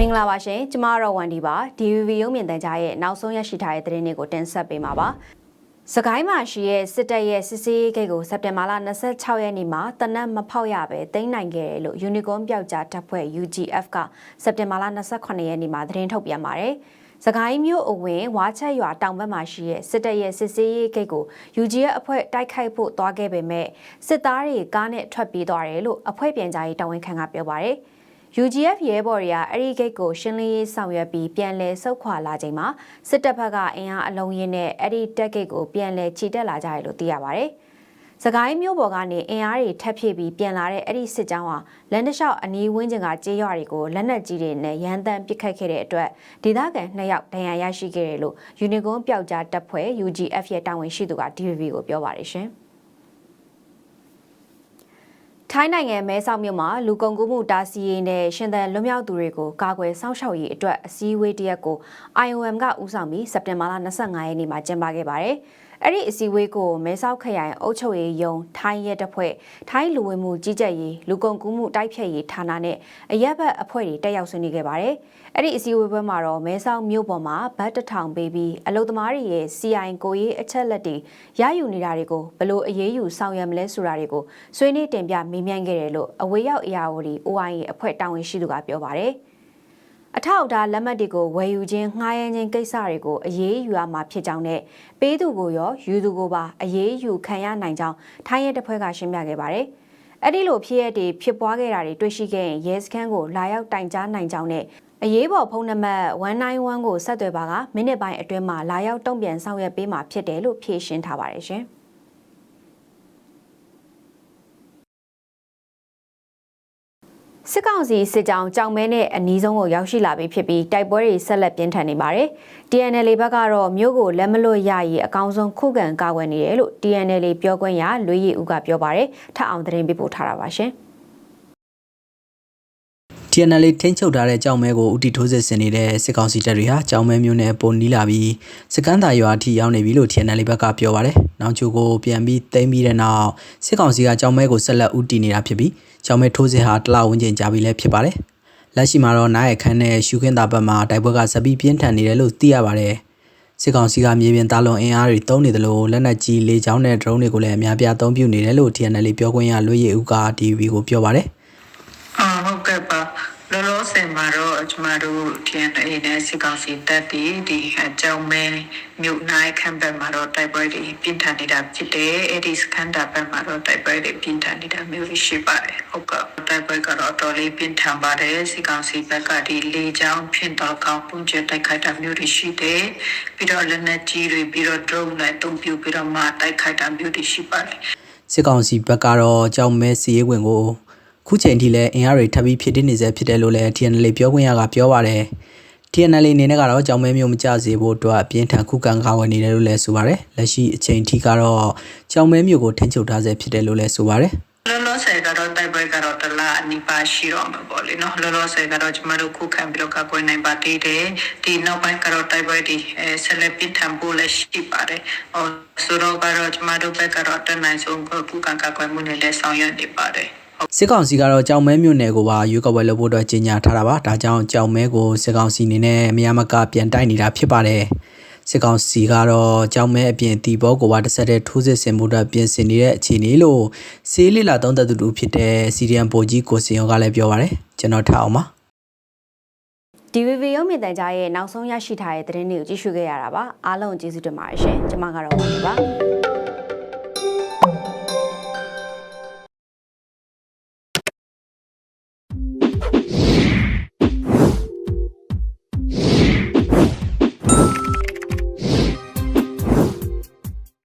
မင်္ဂလာပါရှင်ကျမကတော့ဝန်ဒီပါ DVV ရုံမြင့်တန်ကြားရဲ့နောက်ဆုံးရရှိထားတဲ့သတင်းတွေကိုတင်ဆက်ပေးမှာပါစကိုင်းမှာရှိတဲ့စစ်တပ်ရဲ့စစ်စေးဂိတ်ကိုစက်တင်ဘာလ26ရက်နေ့မှာတနက်မဖောက်ရပဲတင်နိုင်ခဲ့တယ်လို့ Unicorn ပျောက်ကြားတပ်ဖွဲ့ UGF ကစက်တင်ဘာလ28ရက်နေ့မှာသတင်းထုတ်ပြန်ပါတယ်စကိုင်းမြို့အဝင်ဝါချက်ရွာတောင်ဘက်မှာရှိတဲ့စစ်တပ်ရဲ့စစ်စေးရေးဂိတ်ကို UGF အဖွဲ့တိုက်ခိုက်ဖို့သွားခဲ့ပေမဲ့စစ်သားတွေကားနဲ့ထွက်ပြေးသွားတယ်လို့အဖွဲ့ပြန်ကြားရေးတာဝန်ခံကပြောပါတယ်။ UGF ရဲဘော်တွေကအဲ့ဒီဂိတ်ကိုရှင်းလင်းရေးဆောင်ရွက်ပြီးပြန်လည်ဆုတ်ခွာလာချိန်မှာစစ်တပ်ဘက်ကအင်အားအလုံးရင်းနဲ့အဲ့ဒီတက်ဂိတ်ကိုပြန်လည်ခြိတက်လာကြတယ်လို့သိရပါဗျ။စကိုင်းမြို့ပေါ်ကနေအင်အားတွေထပ်ဖြည့်ပြီးပြန်လာတဲ့အဲ့ဒီစစ်ကြောင်းဟာလန်ဒရှောက်အနီးဝန်းကျင်ကကြေးရွာတွေကိုလက်နက်ကြီးတွေနဲ့ရန်တမ်းပစ်ခတ်ခဲ့တဲ့အတွက်ဒေသခံ2ယောက်ဒဏ်ရာရရှိခဲ့တယ်လို့ Unicorn ပျောက်ကြားတပ်ဖွဲ့ UGF ရဲ့တာဝန်ရှိသူက DVB ကိုပြောပါတယ်ရှင်။ ထိုင်းနိုင်ငံမဲဆောက်မြို့မှာလူကုန်ကူးမှုတားဆီးရေးနဲ့ရှင်သန်လွတ်မြောက်သူတွေကိုကာကွယ်စောင့်ရှောက်ရေးအတွက်အစည်းအဝေးတစ်ရက်ကို IOM ကဦးဆောင်ပြီးစက်တင်ဘာလ25ရက်နေ့မှာကျင်းပခဲ့ပါတယ်။ အဲ့ဒီအစည်းအဝေးကိုမဲဆောက်ခရိုင်အုပ်ချုပ်ရေးယုံထိုင်းရဲတပ်ဖွဲ့ထိုင်းလူဝင်မှုကြီးကြပ်ရေးလူကုန်ကူးမှုတိုက်ဖျက်ရေးဌာနနဲ့အရက်ဘတ်အဖွဲ့တွေတက်ရောက်ဆွေးနွေးခဲ့ပါတယ်။အဲ့ဒီအစည်းအဝေးပွဲမှာတော့မဲဆောက်မြို့ပေါ်မှာဘတ်တထောင်ပေးပြီးအလုသမားတွေရဲ့ CI ကိုရေးအချက်လက်တွေရယူနေတာတွေကိုဘယ်လိုအရေးယူဆောင်ရွက်မလဲဆိုတာတွေကိုဆွေးနွေးတင်ပြမေးမြန်းခဲ့တယ်လို့အဝေးရောက်အရာဝတီ OIA အဖွဲ့တာဝန်ရှိသူကပြောပါတယ်။ အထောက်အထားလက်မှတ်တွေကိုဝယ်ယူခြင်းငှားရမ်းခြင်းကိစ္စတွေကိုအရေးယူရမှာဖြစ်ကြောင်းနဲ့ပေးသူကိုရောယူသူကိုပါအရေးယူခံရနိုင်ကြောင်းထိုင်းရဲတပ်ဖွဲ့ကရှင်းပြခဲ့ပါတယ်။အဲ့ဒီလိုဖြစ်ရတဲ့ဖြစ်ပွားခဲ့တာတွေတွေ့ရှိခဲ့ရင်ရဲစခန်းကိုလာရောက်တိုင်ကြားနိုင်ကြောင်းနဲ့အရေးပေါ်ဖုန်းနံပါတ်191ကိုဆက်သွယ်ပါကမိနစ်ပိုင်းအတွင်းမှာလာရောက်တုံ့ပြန်ဆောင်ရွက်ပေးမှာဖြစ်တယ်လို့ဖြေရှင်းထားပါတယ်ရှင်။ စစ်ကောင်စီစစ်ကြောင်းကြောင်မဲနဲ့အနီးဆုံးကိုရောက်ရှိလာပြီဖြစ်ပြီးတိုက်ပွဲတွေဆက်လက်ပြင်းထန်နေပါတယ်။ TNL ဘက်ကတော့မြို့ကိုလက်မလွတ်ရရေးအကောင်းဆုံးခုခံကာကွယ်နေတယ်လို့ TNL ပြောခွင့်ရလွေးရည်ဦးကပြောပါတယ်။ထပ်အောင်သတင်းပေးပို့ထားတာပါရှင်။ TNL ထင်းချုပ်ထားတဲ့ကြောင်မဲကိုဥတီထိုးစစ်ဆင်နေတဲ့စစ်ကောင်စီတပ်တွေဟာကြောင်မဲမျိုးနဲ့ပုံနီးလာပြီးစကန်းသာရွာအထိရောက်နေပြီလို့ TNL ဘက်ကပြောပါတယ်။ နောက်ချိုကိုပြန်ပြီးသိမ်းပြီးတဲ့နောက်စစ်ကောင်စီကကြောင်မဲကိုဆက်လက်ဥတီနေတာဖြစ်ပြီးကြောင်မဲထိုးစစ်ဟာတလဝန်းကျင်ကြာပြီလည်းဖြစ်ပါတယ်။လက်ရှိမှာတော့နိုင်ရခန်းနဲ့ရှုခင်းသာဘက်မှာတိုက်ပွဲကဇပီးပြင်းထန်နေတယ်လို့သိရပါတယ်။စစ်ကောင်စီကမြေပြင်သားလုံအင်အားတွေတုံးနေတယ်လို့လက်နက်ကြီးလေကြောင်းနဲ့ drone တွေကိုလည်းအများပြားအသုံးပြုနေတယ်လို့ TNL ပြောခွင့်ရလွေရည်ဦးက TV ကိုပြောပါတယ်။အာဟုတ်ကဲ့ပါ လောလောဆယ်မှာတော့ကျမတို့ TNA နဲ့စစ်ကောင်စီတပ်တွေဒီအကြောင်းမဲမြို့နိုင်ခံဘက်မှာတော့တိုက်ပွဲတွေပြင်းထန်နေတာဖြစ်တယ်အဲ့ဒီစကန်တာဘက်မှာတော့တိုက်ပွဲတွေပြင်းထန်နေတာမျိုးရှိပါတယ်ဟုတ်ကဲ့တိုက်ပွဲကတော့တော်လေးပြင်းထန်ပါတယ်စစ်ကောင်စီဘက်ကဒီလေကြောင်းဖြစ်တော့ကောင်းပုံကျတိုက်ခိုက်တာမျိုးတွေရှိတယ်ပြီးတော့လက်နက်ကြီးတွေပြီးတော့ drone နဲ့အသုံးပြုပြီးတော့မှတိုက်ခိုက်တာမျိုးတွေရှိပါတယ်စစ်ကောင်စီဘက်ကတော့ကြောင်မဲစီရေးဝင်ကို ခုချိန်ထိလည်းအင်အားတွေထပ်ပြီးဖြစ်တည်နေစေဖြစ်တယ်လို့လည်း TNL ပြောခွင့်ရကပြောပါတယ်။ TNL အနေနဲ့ကတော့ကြောင်မဲမျိုးမကြစေဖို့အတွက်အပြင်းထန်ခုခံကာဝယ်နေတယ်လို့လည်းဆိုပါတယ်။လက်ရှိအချိန်ထိကတော့ကြောင်မဲမျိုးကိုထိန်းချုပ်ထားဆဲဖြစ်တယ်လို့လည်းဆိုပါတယ်။လောလောဆယ်ကတော့တိုက်ပွဲကတော့တလားအနိပါရှိတော့မှာပေါ့လေနော်လောလောဆယ်ကတော့ကျမတို့ခုခံပြီးတော့ကာကွယ်နိုင်ပါသေးတယ်ဒီနောက်ပိုင်းကတော့တိုက်ပွဲဒီအဲဆက်လက်ပြထန်ဖို့လည်းရှိပါတယ်ဟောဆိုတော့ကတော့ကျမတို့ဘက်ကတော့တနိုင်ဆုံးခုခံကာကွယ်မှုနဲ့လည်းဆောင်ရွက်နေပါတယ် စစ်ကောင်စီကတော့ကြောင်မဲမြို့နယ်ကိုပါရွေးကောက်ပွဲလုပ်ဖို့အတွက်ကြေညာထားတာပါဒါကြောင့်ကြောင်မဲကိုစစ်ကောင်စီအနေနဲ့မရမကပြန်တိုက်နေတာဖြစ်ပါတယ်စစ်ကောင်စီကတော့ကြောင်မဲအပြင်တီဘောကိုပါတစ်ဆက်တည်းထိုးစစ်ဆင်မှုအတွက်ပြင်ဆင်နေတဲ့အခြေအနေလို့စေးလီလာသုံးသက်သူဖြစ်တဲ့စီရီယန်ပိုကြီးကိုစင်ရောကလည်းပြောပါတယ်ကျွန်တော်ထားအောင်ပါ DVV ရုံးမြင့်တန်ကြားရဲ့နောက်ဆုံးရရှိထားတဲ့သတင်းတွေကိုကြည့်ရှုခဲ့ရတာပါအားလုံးကျေးဇူးတင်ပါတယ်ရှင်ကျွန်မကတော့ဝင်ပါ